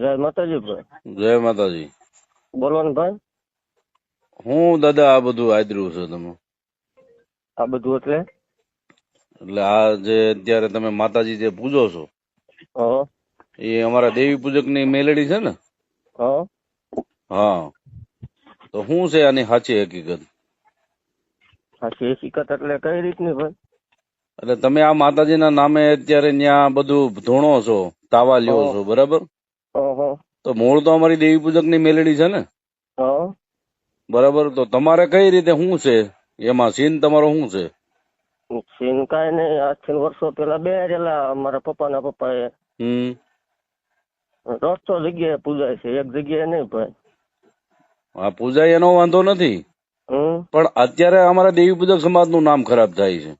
જય માતાજી ભાઈ. જય માતાજી. બોલો ભાઈ? હું દાદા આ બધું આદર્યું છે તમે. આ બધું એટલે? એટલે આ જે અત્યારે તમે માતાજી જે પૂજો છો એ અમારા દેવી પૂજકની મેલેડી છે ને? હા. હા. તો શું છે આની સાચી હકીકત? સાચી હકીકત એટલે કઈ રીતની ભાઈ? એટલે તમે આ માતાજીના નામે અત્યારે ત્યાં બધું ધોણો છો તાવા લ્યો છો બરાબર? તો મૂળ તો અમારી દેવી પૂજકની મેલેડી છે ને? બરાબર. તો તમારે કઈ રીતે શું છે? એમાં સીન તમારો શું છે? સીન કાંઈ નહીં. આજથી વર્ષો પેલા બે રેલા પપ્પા પપ્પાના પપ્પાએ. એ દોઢસો જગ્યાએ પૂજાય છે. એક જગ્યાએ નહીં ભાઈ આ પૂજા એનો વાંધો નથી. પણ અત્યારે અમારા દેવી પૂજક સમાજનું નામ ખરાબ થાય છે.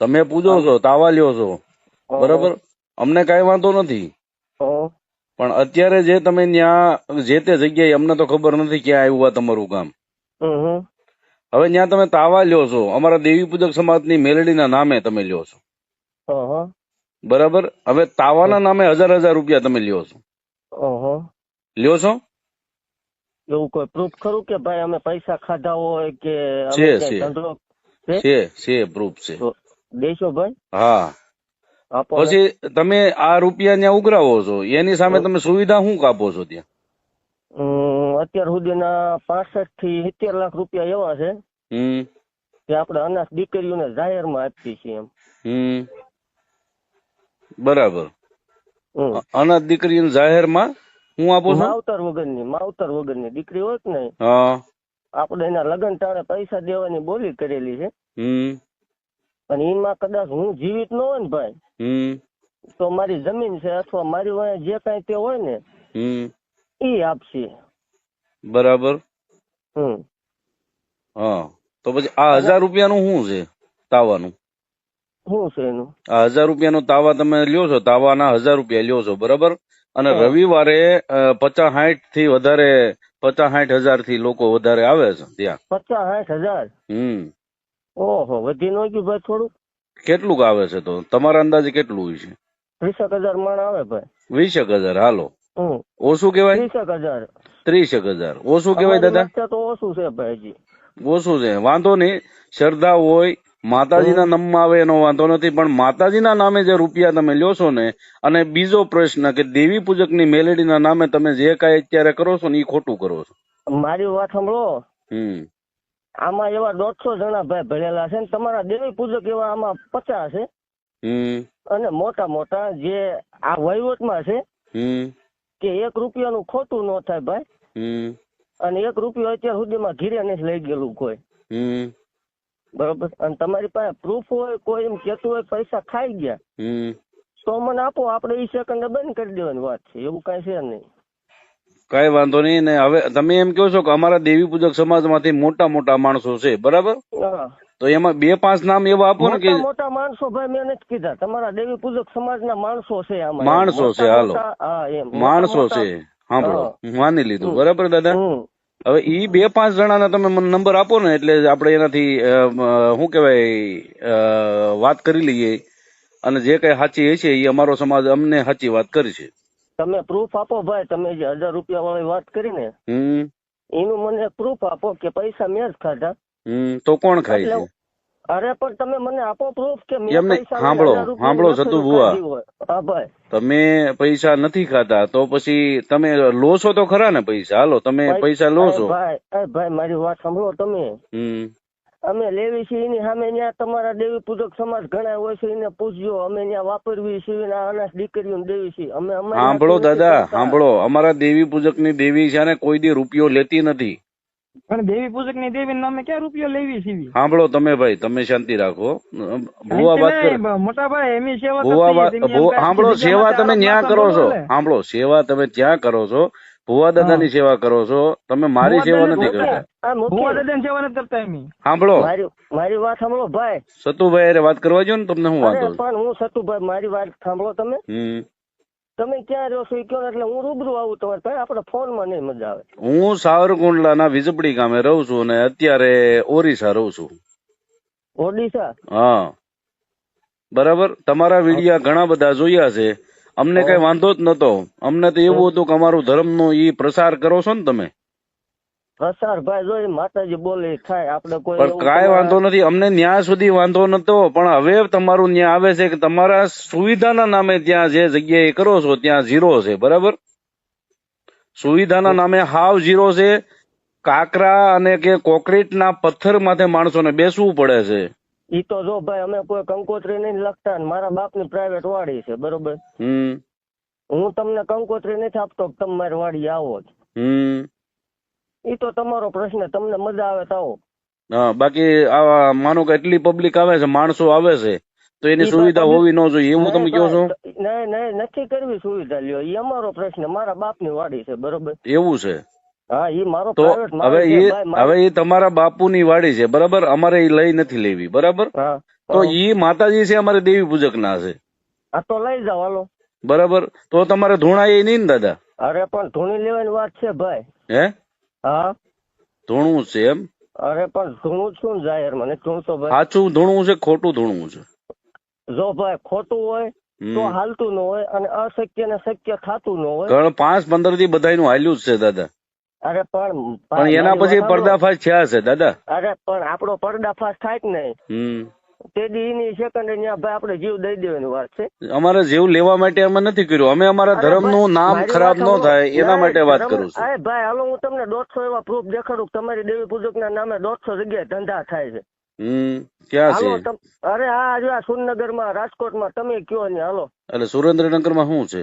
તમે પૂજો છો તાવા લ્યો છો. બરાબર? અમને કઈ વાંધો નથી. હા. પણ અત્યારે જે તમે ત્યાં જે તે જગ્યાએ અમને તો ખબર નથી ક્યાં આવ્યું આ તમારું હમ હવે ત્યાં તમે તાવા લ્યો છો. અમારા દેવી પૂજક સમાજની મેલડીના નામે તમે લ્યો છો. બરાબર? હવે તાવાના નામે હજાર હજાર રૂપિયા તમે લ્યો છો. લ્યો છો? એવું કોઈ પ્રૂફ ખરું કે ભાઈ અમે પૈસા ખાધા હોય કે છે, છે. છે? છે પ્રૂફ છે. દેશો ભાઈ? હા. પછી તમે આ રૂપિયા ત્યાં ઉઘરાવો છો. એની સામે તમે સુવિધા શું કાપો છો ત્યાં? અત્યાર સુધીના પાસઠથી સિત્તેર લાખ રૂપિયા એવા છે. કે આપણે અનાજ દીકરીઓને જાહેરમાં આપીએ છીએ એમ. બરાબર. હમ. અનાથ દીકરીને જાહેરમાં હું આપું છું? માવતર વગરની માવતર વગરની દીકરી હોય ને આપણે એના લગ્ન ટાણે પૈસા દેવાની બોલી કરેલી છે. હમ. અને એમાં કદાચ હું જીવિત ન હોય ને ભાઈ તો મારી જમીન છે અથવા મારી વાંહે જે કઈ તે હોય ને એ આપશે. બરાબર? હમ. હા. તો પછી આ હજાર રૂપિયાનું શું છે તાવાનું? શું છે એનું? આ હજાર રૂપિયાનો તાવા તમે લ્યો છો તાવાના હજાર રૂપિયા લ્યો છો બરાબર? અને રવિવારે પચાસ સાઠથી વધારે પચાસ સાઠ હજારથી લોકો વધારે આવે છે ત્યાં. પચાસ સાઠ હજાર? હમ. ઓહો વધી ન ગયું ભાઈ થોડું કેટલુંક આવે છે તો? તમારા અંદાજે કેટલું હોય છે? ત્રીસેક હજાર મણ આવે ભાઈ. વીસેક હજાર હાલો. ઓછું કેવાય ત્રીસેક હજાર. ત્રીસેક હજાર. ઓછું કેવાય દાદા? તો ઓછું છે ભાઈ હજી. ઓછું છે. વાંધો નહીં. શ્રદ્ધા હોય. માતાજીના નામમાં આવે એનો વાંધો નથી પણ માતાજીના નામે જે રૂપિયા તમે લ્યો છો ને અને બીજો પ્રશ્ન કે દેવી પૂજકની મેલેડીના નામે તમે જે કાંઈ અત્યારે કરો છો ને એ ખોટું કરો છો? મારી વાત સાંભળો. હમ. આમાં એવા દોઢસો જણા ભાઈ ભણેલા છે ને તમારા દેવી પૂજક એવા આમાં પચાસ છે. અને મોટા મોટા જે આ વહીવટમાં છે કે એક રૂપિયાનું ખોટું ન થાય ભાઈ. અને એક રૂપિયો અત્યાર સુધીમાં ઘીરે નથી લઈ ગયેલું કોઈ. બરોબર? અને તમારી પાસે પ્રૂફ હોય કોઈ એમ કેતું હોય પૈસા ખાઈ ગયા. તો મને આપો આપણે એ સેકન્ડ બંધ કરી દેવાની વાત છે. એવું કઈ છે નહીં. કઈ વાંધો નહીં. ને હવે તમે એમ કહો છો કે અમારા દેવી પૂજક સમાજમાંથી મોટા મોટા માણસો છે બરાબર? તો એમાં બે પાંચ નામ એવા આપો ને કે મોટા માણસો ભાઈ મેં નથી કીધા. તમારા દેવી પૂજક સમાજના માણસો છે આમાં. માણસો છે, હાલો. હા માણસો છે. સાંભળો હું. માની લીધું. બરાબર દાદા? હવે ઈ બે પાંચ જણાના તમે મને નંબર આપો ને એટલે આપણે એનાથી શું કહેવાય વાત કરી લઈએ. અને જે કઈ સાચી હશે એ અમારો સમાજ અમને સાચી વાત કરી છે. તમે પ્રૂફ આપો ભાઈ તમે જે હજાર રૂપિયા વાળી વાત કરી ને એનું મને પ્રૂફ આપો કે પૈસા મેં જ ખાધા. તો કોણ ખાય છે? અરે પણ તમે મને આપો પ્રૂફ કે મેં પૈસા સાંભળો, સાંભળો, સતુ. હોય. હા ભાઈ. તમે પૈસા નથી ખાતા તો પછી તમે લો છો તો ખરા ને પૈસા? હાલો તમે પૈસા લો છો ભાઈ ભાઈ મારી વાત સાંભળો તમે. હમ. અમે લેવી છીએ એની સામે ત્યાં તમારા દેવી પૂજક સમાજ ઘણા હોય છે એને પૂછજો અમે ત્યાં વાપરવી છીએ અનાથ દીકરીઓને દેવી છીએ. અમે સાંભળો દાદા સાંભળો. અમારા દેવી પૂજકની દેવી છે ને કોઈ દી રૂપિયો લેતી નથી. પણ દેવી પૂજકની દેવી અમે ક્યાં રૂપિયો લેવી સીવી સાંભળો તમે ભાઈ તમે શાંતિ રાખો. ભુવા વાત કરો. મોટા ભાઈ એમની સેવા ભુવા સાંભળો સેવા તમે ન્યા કરો છો. સાંભળો સેવા તમે ત્યાં કરો છો. ભુવા દાદાની સેવા કરો છો? તમે મારી સેવા નથી કરતા. ભુવા દાદા સેવા નથી કરતા એમની સાંભળો. મારી મારી વાત સાંભળો ભાઈ. સતુભાઈ અરે વાત કરવા જો ને તમને હું વાંધો પણ હું સતુભાઈ મારી વાત સાંભળો તમે. તમે ક્યાં રહો છો? એ કહો એટલે હું રૂબરૂ આવું તમારે ભાઈ આપણે ફોનમાં નહીં મજા આવે. હું સાવરકુંડલા ના વીજપડી ગામે રહું છું અને અત્યારે ઓરિસ્સા રહું છું. ઓડિશા? હા. બરાબર? તમારા વિડિયા ઘણા બધા જોયા છે. અમને કઈ વાંધો જ નતો. અમને તો એવું હતું કે અમારું ધર્મનો ઈ પ્રસાર કરો છો ને તમે. પ્રસાર ભાઈ જો માતાજી બોલે થાય. આપણે કોઈ પણ કાંઈ વાંધો નથી. અમને ન્યાય સુધી વાંધો નતો. પણ હવે તમારું ન્યાય આવે છે કે તમારા સુવિધાના નામે ત્યાં જે જગ્યાએ કરો છો ત્યાં ઝીરો છે. બરાબર? સુવિધાના નામે હાવ ઝીરો છે. કાકરા અને કે કોન્ક્રીટના પથ્થર માથે માણસોને બેસવું પડે છે. ઈ તો જો ભાઈ અમે કોઈ કંકોત્રી નહીં લખતા ને મારા બાપની પ્રાઇવેટ વાડી છે બરોબર? હું તમને કંકોત્રી નથી આપતો કે તમે મારી વાડી આવો જ ઈ તો તમારો પ્રશ્ન તમને મજા આવે તો આવો. હા બાકી આવા માનો કે એટલી પબ્લિક આવે છે માણસો આવે છે તો એની સુવિધા હોવી ન જોઈએ એવું તમે કહો છો? નહીં નહીં નથી કરવી સુવિધા લ્યો. એ અમારો પ્રશ્ન મારા બાપની વાડી છે બરોબર? એવું છે. હા એ મારો તો હવે એ હવે એ તમારા બાપુની વાડી છે બરાબર? અમારે એ લઈ નથી લેવી બરાબર? હા તો એ માતાજી છે અમારે દેવી પૂજક ના છે. આ તો લઈ જાવ હાલો. બરાબર? તો તમારે ધૂણા એ નહીં ને દાદા? અરે પણ ધૂણી લેવાની વાત છે ભાઈ. હે? હા. ધૂણું છે એમ? અરે પણ ધૂણું છું જાહેર મને ધૂણ તો ભાઈ. સાચું ધૂણું છે ખોટું ધૂણું છે. જો ભાઈ ખોટું હોય તો હાલતું ન હોય અને અશક્ય ને શક્ય થતું ન હોય. પાંચ પંદરથી બધાયનું હાલ્યું જ છે દાદા. અરે પણ પણ એના પછી પર્દાફાશ થયા છે દાદા. અરે પણ આપણો પર્દાફાશ થાય જ નહીં? તે દીની સેકન્ડ ત્યાં ભાઈ આપણે જીવ દઈ દેવાની વાત છે. અમારે જીવ લેવા માટે અમે નથી કર્યું. અમે અમારા ધર્મનું નામ ખરાબ ન થાય એના માટે વાત કરું છું. અરે ભાઈ હાલો હું તમને દોઢસો એવા પ્રૂફ દેખાડું તમારી દેવી પૂજક ના નામે દોઢસો જગ્યાએ ધંધા થાય છે. હમ ક્યાં છે? અરે આ જો આ રાજકોટમાં તમે કયો ને હાલો. એટલે સુરેન્દ્રનગરમાં શું છે?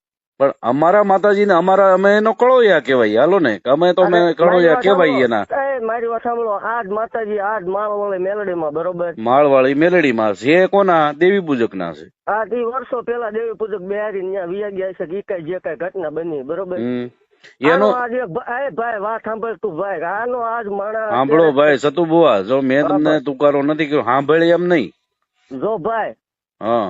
પણ અમારા માતાજીને અમારા અમે એનો કળોયા કહેવાય હાલો ને અમે તો અમે કળોયા કેવાય કહેવાય એના. મારી વાત સાંભળો. આજ માતાજી આજ માળવાળી મેલડીમાં બરોબર? માળવાળી મેલડીમાં છે કોના? દેવી પૂજક ના છે. આ તે વર્ષો પેલા દેવી પૂજક બિહારી ત્યાં વિયા ગયા છે કે કઈ જે કઈ ઘટના બની બરોબર? એનો આજ એક ભાઈ વાત સાંભળ તું ભાઈ. આનો આજ માણસ સાંભળો ભાઈ સતુ બુવા જો મેં તમને તુકારો નથી કર્યો સાંભળી એમ નહીં. જો ભાઈ હા.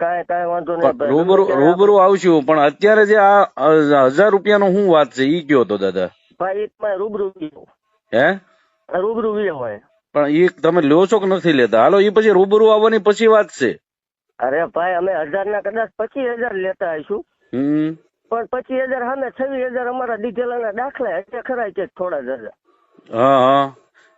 કાંઈ કાંઈ વાંધો નહીં. રૂબરૂ રૂબરૂ આવશું પણ અત્યારે જે આ હજાર રૂપિયાનો શું વાત છે? ઈ કયો તો દાદા? ભાઈ એકમાં રૂબરૂ હે? રૂબરૂ વી હોય. પણ ઈ તમે લ્યો છો કે નથી લેતા? હાલો ઈ પછી રૂબરૂ આવવાની પછી વાત છે. અરે ભાઈ અમે હજાર ના કદાચ પચીસ હજાર લેતા આવીશું. હમ. પણ પચીસ હજાર સામે છવ્વીસ હજાર અમારા દીધેલાના દાખલા એટલે ખરા છે થોડા જ હજાર? હા હા.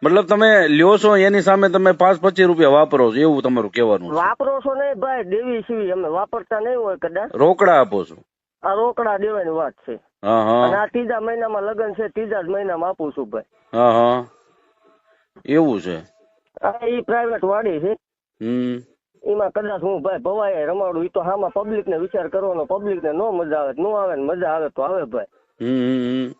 મતલબ તમે લ્યો છો એની સામે તમે પાંચ પચીસ રૂપિયા વાપરો છો એવું તમારું કહેવાનું વાપરો છો નહીં ભાઈ દેવી સીવી અમે વાપરતા નહીં હોય કદાચ. રોકડા આપો છો. આ રોકડા દેવાની વાત છે. અને આ ત્રીજા મહિનામાં લગ્ન છે ત્રીજા જ મહિનામાં આપું છું ભાઈ. હા હા. એવું છે. આ ઈ પ્રાઇવેટ વાડી છે. હમ. એમાં કદાચ હું ભાઈ ભવાય રમાડું ઈ તો હામાં પબ્લિક ને વિચાર કરવાનો પબ્લિક ને નો મજા આવે નો આવે ને મજા આવે તો આવે ભાઈ. હમ.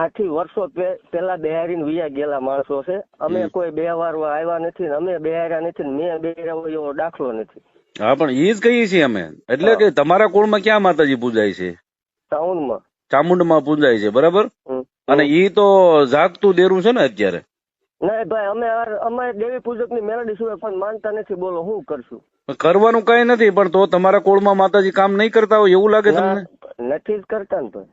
આથી વર્ષો પેલા બિહારી વિયા ગયેલા માણસો છે. અમે કોઈ બે વાર આવ્યા નથી અમે બેહાર્યા નથી મેં બેહાર્યા હોય એવો દાખલો નથી. હા પણ એ જ કહીએ છીએ અમે. એટલે કે તમારા કુળમાં ક્યાં માતાજી પૂજાય છે? ટાઉનમાં. ચામુંડમાં પૂજાય છે બરાબર? અને ઈ તો જાગતું દેરું છે ને અત્યારે? નહીં ભાઈ અમે અમે દેવી પૂજકની મેલડી સિવાય પણ માનતા નથી. બોલો હું કરશું? કરવાનું કઈ નથી પણ તો તમારા કુળમાં માતાજી કામ નહીં કરતા હોય એવું લાગે તમને? નથી જ કરતા ને ભાઈ.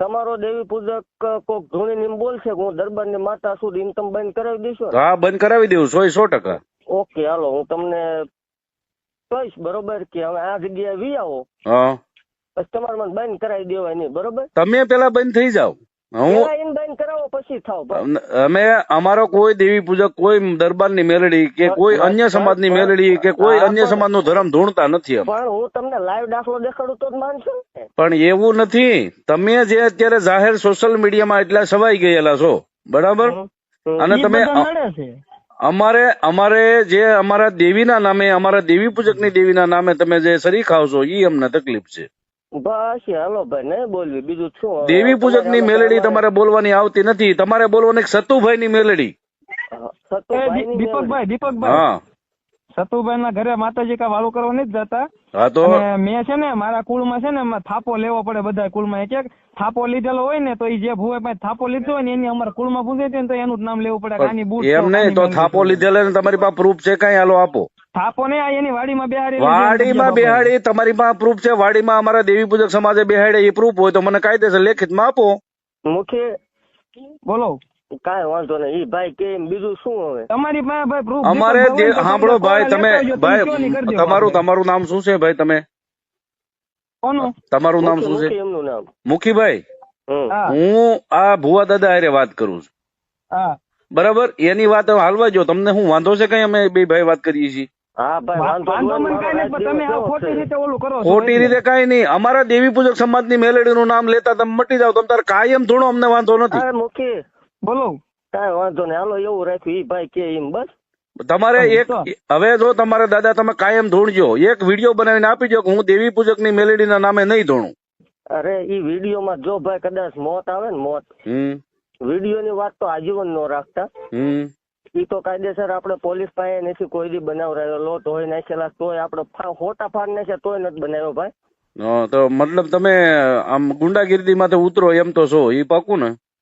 તમારો દેવી પૂજક કોક ધૂણી ને બોલશે કે હું દરબારની માતા છું એમ તમે બંધ કરાવી દેશો હા બંધ કરાવી દેવું સો સો ટકા. ઓકે હાલો હું તમને કહીશ બરોબર કે હવે આ જગ્યાએ વી આવો. હા. પછી તમારે મને બંધ કરાવી દેવાય નહીં બરોબર? તમે પેલા બંધ થઈ જાઓ. હું પેલા કરાવો પછી થાવ અમે અમારો કોઈ દેવી પૂજક કોઈ દરબારની મેલડી કે કોઈ અન્ય સમાજની મેલડી કે કોઈ અન્ય સમાજનો ધર્મ ધૂણતા નથી અમે પણ હું તમને લાઈવ દાખલો દેખાડું તો જ માનશો પણ એવું નથી. તમે જે અત્યારે જાહેર સોશિયલ મીડિયામાં એટલા સવાઈ ગયેલા છો બરાબર. અને તમે અમારે અમારે જે અમારા દેવીના નામે અમારા દેવી પૂજકની દેવીના નામે તમે જે શરી ખાવ છો એ અમને તકલીફ છે. બસ હાલો ભાઈ નહીં બોલવી? બીજું શું? દેવી પૂજકની મેલડી તમારે બોલવાની આવતી નથી. તમારે બોલવાની મેલડી. એ સતુભાઈની દી- દીપકભાઈ દીપકભાઈ. હા. સતુભાઈ ના ઘરે માતાજી કા વાળું કરવા નથી જતા. હા તો? મેં છે ને મારા કુળમાં છે ને થાપો લેવો પડે બધા કુળમાં. એક એક થાપો લીધેલો હોય ને તો એ જે ભૂવે પાસે થાપો લીધો હોય ને એની અમારા કુળમાં પૂછે છે ને તો એનું જ નામ લેવું પડે. કે આની બુટ એમ નહીં તો થાપો લીધેલો ને તમારી પાસે પ્રૂફ છે કઈ હાલો આપો. થાપો ને આ એની વાડીમાં બેહાડી વાડીમાં બેહાડી તમારી પાસે પ્રૂફ છે વાડીમાં અમારા દેવી પૂજક સમાજે બેહાડે એ પ્રૂફ હોય તો મને કાયદેસર લેખિતમાં આપો. મુખ્ય બોલો. કાંઈ વાંધો નહીં. ઈ ભાઈ કે બીજું શું હવે? તમારી પાસે ભાઈ પ્રૂફ અમારે સાંભળો ભાઈ તમે ભાઈ તમારું તમારું નામ શું છે ભાઈ તમે? કોનું? તમારું નામ શું છે? એમનું નામ. મુખીભાઈ? હું. આ ભુવા દાદા હારે વાત કરું છું. હા. બરાબર? એની વાત હાલવા જો તમને હું વાંધો છે કઈ? અમે બે ભાઈ વાત કરીએ છીએ. હા ભાઈ વાંધો વાંધો નહીં, મને મારો કાંઈ નહીં, પણ તમે આ રાજ્ય ખોટી રીતે ઓલું કરો છો. ખોટી એટલે. રીતે કઈ નહીં. અમારા દેવી પૂજક મેલડી નું નામ લેતા તમે મટી જાવ તમે તારે કાયમ ધૂણો અમને વાંધો. નથી. અરે બોલો. કઈ વાંધો નહીં. હાલો એવું રાખ્યું. ઈ ભાઈ કે એમ બસ. તમારે એક હવે જો તમારે દાદા તમે કાયમ ધૂણજો. એક વીડિયો બનાવીને આપી દો કે હું દેવી પૂજકની મેલેડી ના નામે નહીં ધૂણું. અરે ઈ વીડિયો માં જો ભાઈ કદાચ મોત આવે ને મોત હમ. વિડીયોની વાત તો આજીવન નો રાખતા. હમ. ઈ તો કાયદેસર આપણે પોલીસ પાસે નથી કોઈ દી બનાવરાયેલો તોય નાખેલા તોય આપણે ખોટા ફાન નાખ્યા તોય નથી બનાવ્યો ભાઈ. તો મતલબ તમે, આમ ગુંડાગીર્દી માંથી ઉતરો એમ તો છો એ પાકું ને?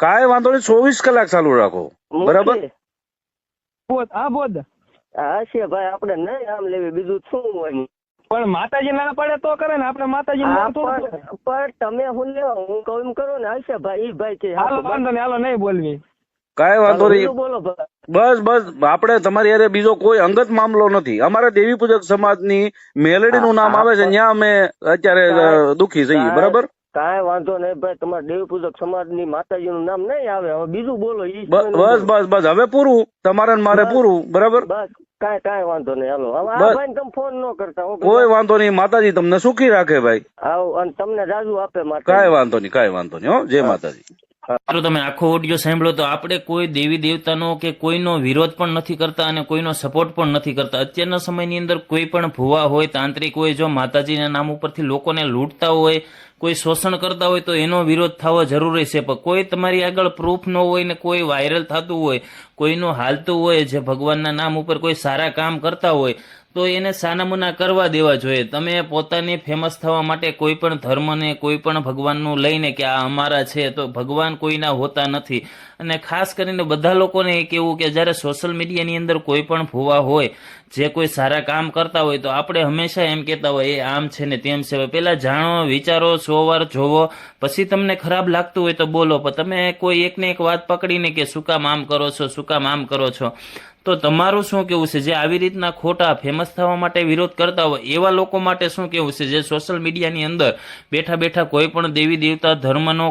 કાંઈ વાંધો નહીં ચોવીસ કલાક ચાલુ રાખો. બરાબર? હા બોધ હા છે ભાઈ આપણે નહીં આમ લેવી બીજું શું હોય? પણ માતાજી ના પડે તો કરે ને આપણે માતાજી પણ પણ તમે હું લેવા હું કહું એમ કરો ને હશે ભાઈ ઈ ભાઈ કે હાલો વાંધો નહીં હાલો નહીં બોલવી. કાંઈ વાંધો નહીં. બીજું બોલો ભાઈ. બસ બસ આપણે તમારી અરે બીજો કોઈ અંગત મામલો નથી. અમારા દેવી પૂજક સમાજની મેલેડીનું નામ આવે છે ત્યાં અમે અત્યારે દુખી જઈએ બરાબર? કાંઈ વાંધો નહીં ભાઈ તમારા દેવ પૂજક સમાજની માતાજી નું નામ નહીં આવે. હવે બીજું બોલો ઈ બસ બસ બસ હવે પૂરું. તમારે મારે પૂરું બરાબર? બસ કાંઈ કાંઈ વાંધો નહીં હાલો. હવે આ ભાઈ તમે ફોન ન કરતા કોઈ વાંધો નહીં માતાજી તમને સુખી રાખે ભાઈ. આવ અને તમને રાજુ આપે માતા કાંઈ વાંધો નહીં કાંઈ વાંધો નહીં હો. જય માતાજી. મિત્રો તમે આખો ઓડિયો સાંભળો તો આપણે કોઈ દેવી દેવતાનો કે કોઈનો વિરોધ પણ નથી કરતા અને કોઈનો સપોર્ટ પણ નથી કરતા. અત્યારના સમયની અંદર કોઈ પણ ભુવા હોય તાંત્રિક હોય જો માતાજીના નામ ઉપરથી લોકોને લૂંટતા હોય કોઈ શોષણ કરતા હોય તો એનો વિરોધ થવો જરૂરી છે. પણ કોઈ તમારી આગળ પ્રૂફ ન હોય ને કોઈ વાયરલ થતું હોય, કોઈનું હાલતું હોય, જે ભગવાનના નામ ઉપર કોઈ સારા કામ કરતા હોય તો એને સાનામુના કરવા દેવા જોઈએ. તમે પોતાની ફેમસ થવા માટે કોઈ પણ ધર્મને કોઈ પણ ભગવાનનું લઈને કે આ અમારા છે, તો ભગવાન કોઈના હોતા નથી. અને ખાસ કરીને બધા લોકોને એ કહેવું કે જ્યારે સોશિયલ મીડિયાની અંદર કોઈ પણ ભૂવા હોય, જે કોઈ સારા કામ કરતા હોય, તો આપણે હંમેશા એમ કહેતા હોય, એ આમ છે ને તેમ છે. પહેલાં જાણો, વિચારો સો વાર જોવો, પછી તમને ખરાબ લાગતું હોય તો બોલો. પણ તમે કોઈ એકને એક વાત પકડીને કે શું કામ આમ કરો છો? શું કામ આમ કરો છો? તો તમારું શું કેવું છે? જે આવી રીતના ખોટા ફેમસ થવા માટે વિરોધ કરતા હોય, એવા લોકો માટે શું કેવું છે? જે સોશિયલ મીડિયાની અંદર બેઠા બેઠા કોઈ પણ દેવી દેવતા ધર્મનો